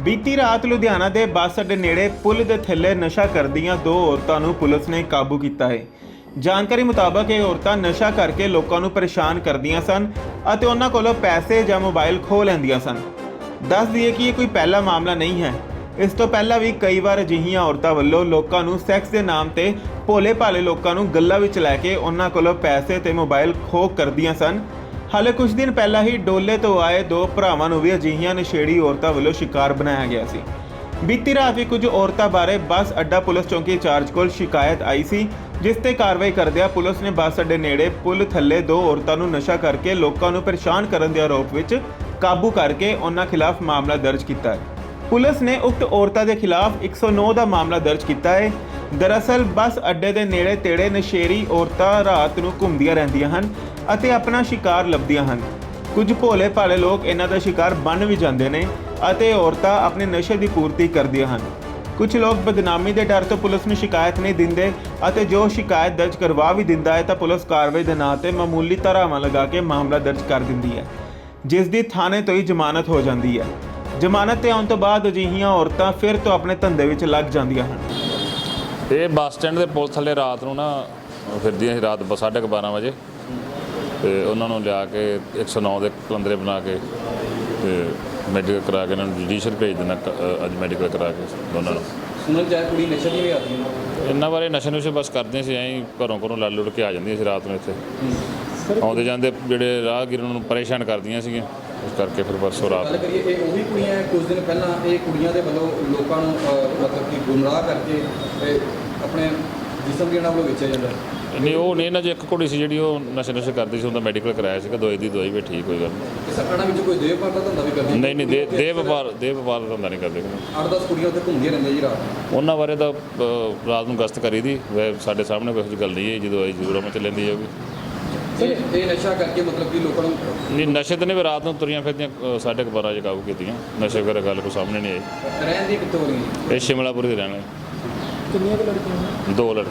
ਬੀਤੀ ਰਾਤ ਲੁਧਿਆਣਾ ਦੇ ਬੱਸ ਅੱਡੇ ਨੇੜੇ ਪੁਲ ਦੇ ਥੱਲੇ ਨਸ਼ਾ ਕਰਦੀਆਂ ਦੋ ਔਰਤਾਂ ਨੂੰ ਪੁਲਿਸ ਨੇ ਕਾਬੂ ਕੀਤਾ ਹੈ। ਜਾਣਕਾਰੀ ਮੁਤਾਬਕ ਇਹ ਔਰਤਾਂ ਨਸ਼ਾ ਕਰਕੇ ਲੋਕਾਂ ਨੂੰ ਪਰੇਸ਼ਾਨ ਕਰਦੀਆਂ ਸਨ ਅਤੇ ਉਹਨਾਂ ਕੋਲੋਂ ਪੈਸੇ ਜਾਂ ਮੋਬਾਈਲ ਖੋਹ ਲੈਂਦੀਆਂ ਸਨ। ਦੱਸ ਦਈਏ ਕਿ ਇਹ ਕੋਈ ਪਹਿਲਾ ਮਾਮਲਾ ਨਹੀਂ ਹੈ। ਇਸ ਤੋਂ ਪਹਿਲਾਂ ਵੀ ਕਈ ਵਾਰ ਅਜਿਹੀਆਂ ਔਰਤਾਂ ਵੱਲੋਂ ਲੋਕਾਂ ਨੂੰ ਸੈਕਸ ਦੇ ਨਾਮ ਤੇ ਭੋਲੇ ਭਾਲੇ ਲੋਕਾਂ ਨੂੰ ਗੱਲਾਂ ਵਿੱਚ ਲੈ ਕੇ ਉਹਨਾਂ ਕੋਲੋਂ ਪੈਸੇ ਤੇ ਮੋਬਾਈਲ ਖੋਹ ਕਰਦੀਆਂ ਸਨ। ਹਾਲੇ ਕੁਝ ਦਿਨ ਪਹਿਲਾਂ ਹੀ ਡੋਲੇ ਤੋਂ ਆਏ ਦੋ ਭਰਾਵਾਂ ਨੂੰ ਵੀ ਅਜਿਹੀਆਂ ਨਸ਼ੇੜੀ ਔਰਤਾਂ ਵੱਲੋਂ ਸ਼ਿਕਾਰ ਬਣਾਇਆ ਗਿਆ ਸੀ। ਬੀਤੀ ਰਾਤ ਵੀ ਕੁਝ ਔਰਤਾਂ ਬਾਰੇ ਬੱਸ ਅੱਡਾ ਪੁਲਿਸ ਚੌਂਕੀ ਇੰਚਾਰਜ ਕੋਲ ਸ਼ਿਕਾਇਤ ਆਈ ਸੀ, ਜਿਸ ਤੇ ਕਾਰਵਾਈ ਕਰਦਿਆਂ ਪੁਲਿਸ ਨੇ ਬੱਸ ਅੱਡੇ ਨੇੜੇ ਪੁਲ ਥੱਲੇ ਦੋ ਔਰਤਾਂ ਨੂੰ ਨਸ਼ਾ ਕਰਕੇ ਲੋਕਾਂ ਨੂੰ ਪਰੇਸ਼ਾਨ ਕਰਨ ਦੇ ਆਰੋਪ ਵਿੱਚ ਕਾਬੂ ਕਰਕੇ ਉਹਨਾਂ ਖਿਲਾਫ ਮਾਮਲਾ ਦਰਜ ਕੀਤਾ ਹੈ। ਪੁਲਿਸ ਨੇ ਉਕਤ ਔਰਤਾਂ ਦੇ ਖਿਲਾਫ 109 ਦਾ ਮਾਮਲਾ ਦਰਜ ਕੀਤਾ ਹੈ ਦਰਅਸਲ ਬੱਸ ਅੱਡੇ ਦੇ ਨੇੜੇ ਤੇੜੇ ਨਸ਼ੇਰੀ ਔਰਤਾਂ ਰਾਤ ਨੂੰ ਘੁੰਮਦੀਆਂ ਰਹਿੰਦੀਆਂ ਹਨ ਅਤੇ ਆਪਣਾ ਸ਼ਿਕਾਰ ਲੱਭਦੀਆਂ ਹਨ। ਕੁਝ ਭੋਲੇ ਭਾਲੇ ਲੋਕ ਇਹਨਾਂ ਦਾ ਸ਼ਿਕਾਰ ਬਣ ਵੀ ਜਾਂਦੇ ਨੇ ਅਤੇ ਔਰਤਾਂ ਆਪਣੇ ਨਸ਼ੇ ਦੀ ਪੂਰਤੀ ਕਰਦੀਆਂ ਹਨ। ਕੁਝ ਲੋਕ ਬਦਨਾਮੀ ਦੇ ਡਰ ਤੋਂ ਪੁਲਿਸ ਨੂੰ ਸ਼ਿਕਾਇਤ ਨਹੀਂ ਦਿੰਦੇ ਅਤੇ ਜੋ ਸ਼ਿਕਾਇਤ ਦਰਜ ਕਰਵਾ ਵੀ ਦਿੰਦਾ ਹੈ ਤਾਂ ਪੁਲਿਸ ਕਾਰਵਾਈ ਦੇ ਨਾਂ ਤੇ ਮਾਮੂਲੀ ਧਾਰਾਵਾਂ ਲਗਾ ਕੇ ਮਾਮਲਾ ਦਰਜ ਕਰ ਦਿੰਦੀ ਹੈ, ਜਿਸ ਦੀ ਥਾਣੇ ਤੋਂ ਹੀ ਜ਼ਮਾਨਤ ਹੋ ਜਾਂਦੀ ਹੈ। ਜ਼ਮਾਨਤ ਤੇ ਆਉਣ ਤੋਂ ਬਾਅਦ ਅਜਿਹੀਆਂ ਔਰਤਾਂ ਫਿਰ ਤੋਂ ਆਪਣੇ ਧੰਦੇ ਵਿੱਚ ਲੱਗ ਜਾਂਦੀਆਂ ਹਨ। ਇਹ ਬੱਸ ਸਟੈਂਡ ਦੇ ਪੁਲ ਥੱਲੇ ਰਾਤ ਨੂੰ ਨਾ ਫਿਰਦੀਆਂ ਸੀ ਰਾਤ ਬ- ਸਾਢੇ ਕੁ 12 ਵਜੇ। ਤੇ ਉਹਨਾਂ ਨੂੰ ਲਿਆ ਕੇ 109 ਦੇ ਕਲੰਦਰੇ ਬਣਾ ਕੇ ਤੇ ਮੈਡੀਕਲ ਕਰਾ ਕੇ ਇਹਨਾਂ ਨੂੰ ਜੁਡੀਸ਼ੀਅਲ ਭੇਜ ਦੇਣਾ ਅੱਜ ਮੈਡੀਕਲ ਕਰਾ ਕੇ ਦੋਨਾਂ ਨੂੰ। ਸੁਣਨ ਚਾਹ ਕੁੜੀ ਨਸ਼ੇ ਦੀ ਵੀ ਆਦੀ ਇਹਨਾਂ ਬਾਰੇ ਨਸ਼ੇ ਨੁਸ਼ੇ ਬਸ ਕਰਦੇ ਸੀ ਐਂ ਘਰੋਂ ਘਰੋਂ ਲੜ ਲੁੜ ਕੇ ਆ ਜਾਂਦੀਆਂ ਸੀ ਰਾਤ ਨੂੰ ਇੱਥੇ। ਆਉਂਦੇ ਜਾਂਦੇ ਜਿਹੜੇ ਰਾਹਗੀਰ ਉਹਨਾਂ ਨੂੰ ਪਰੇਸ਼ਾਨ ਕਰਦੀਆਂ ਸੀਗੀਆਂ। ਇਸ ਕਰਕੇ ਫਿਰ ਪਰਸੋਂ ਰਾਤ ਗੱਲ ਕਰੀਏ ਇਹ ਉਹੀ ਕੁੜੀਆਂ ਹੈ, ਕੁਝ ਦਿਨ ਪਹਿਲਾਂ ਇਹ ਕੁੜੀਆਂ ਦੇ ਵੱਲੋਂ ਲੋਕਾਂ ਨੂੰ ਅਹ, ਮਤਲਬ ਕਿ ਗੁੰਮਰਾਹ ਕਰਕੇ ਇਹ ਆਪਣੇ ਜਿਸਮ ਜਿਹੜਾ ਉਹ ਵੇਚਿਆ ਜਾਂਦਾ ਨਹੀਂ ਉਹ ਨਹੀਂ ਨਾ ਜੇ ਇੱਕ ਕੁੜੀ ਸੀ ਜਿਹੜੀ ਉਹ ਨਸ਼ੇ ਨੁਸ਼ੇ ਕਰਦੀ ਸੀ ਉਹਦਾ ਮੈਡੀਕਲ ਕਰਾਇਆ ਸੀਗਾ ਦਵਾਈ ਦੀ ਦਵਾਈ ਵੀ ਠੀਕ ਹੋਈ ਗੱਲ ਤੇ ਸਰਕਾਰਾਂ ਵਿੱਚ ਕੋਈ ਦੇਵ ਪਾਰ ਦਾ ਧੰਦਾ ਵੀ ਕਰਦੀ ਨਹੀਂ ਨਹੀਂ ਦੇ ਦੇ ਵਪਾਰ ਦੇ ਵਪਾਰ ਦਾ ਧੰਦਾ ਨਹੀਂ ਕਰਦੇ 8-10 ਕੁੜੀਆਂ ਉੱਥੇ ਘੁੰਮਦੀਆਂ ਰਹਿੰਦੀਆਂ ਜੀ ਰਾਤ ਉਹਨਾਂ ਬਾਰੇ ਤਾਂ ਅ, ਰਾਤ ਨੂੰ ਗਸ਼ਤ ਕਰੀ ਦੀ ਵੈ ਸਾਡੇ ਸਾਹਮਣੇ ਕੋਈ ਇਹੋ ਜਿਹੀ ਗੱਲ ਨਹੀਂ ਹੈ ਜਦੋਂ ਆਈ ਜ਼ਰੂਰ ਅਮਲ ਚ ਲੈਂਦੀ ਜਾਊਗੀ। ਨਹੀਂ ਨਸ਼ੇ ਤੇ ਨਹੀਂ ਰਾਤ ਨੂੰ ਤੁਰੀਆਂ ਫਿਰਦੀਆਂ ਅ, ਸਾਡੇ ਕਬਾਰਾ ਜਗਾਉ ਕੀਤੀਆਂ। ਨਸ਼ੇ ਵਗੈਰਾ ਗੱਲ ਕੋਈ ਸਾਹਮਣੇ ਨਹੀਂ ਆਈ। ਰਹਿਣ ਦੀ ਕਿੱਥੋਂ ਹੋ ਇਹ ਸ਼ਿਮਲਾਪੁਰ ਦੇ ਰਹਿਣ ਵਾਲੇ। ਕਿੰਨੀਆਂ ਲੜਕੀਆਂ ਦੋ ਲੜਕੇ।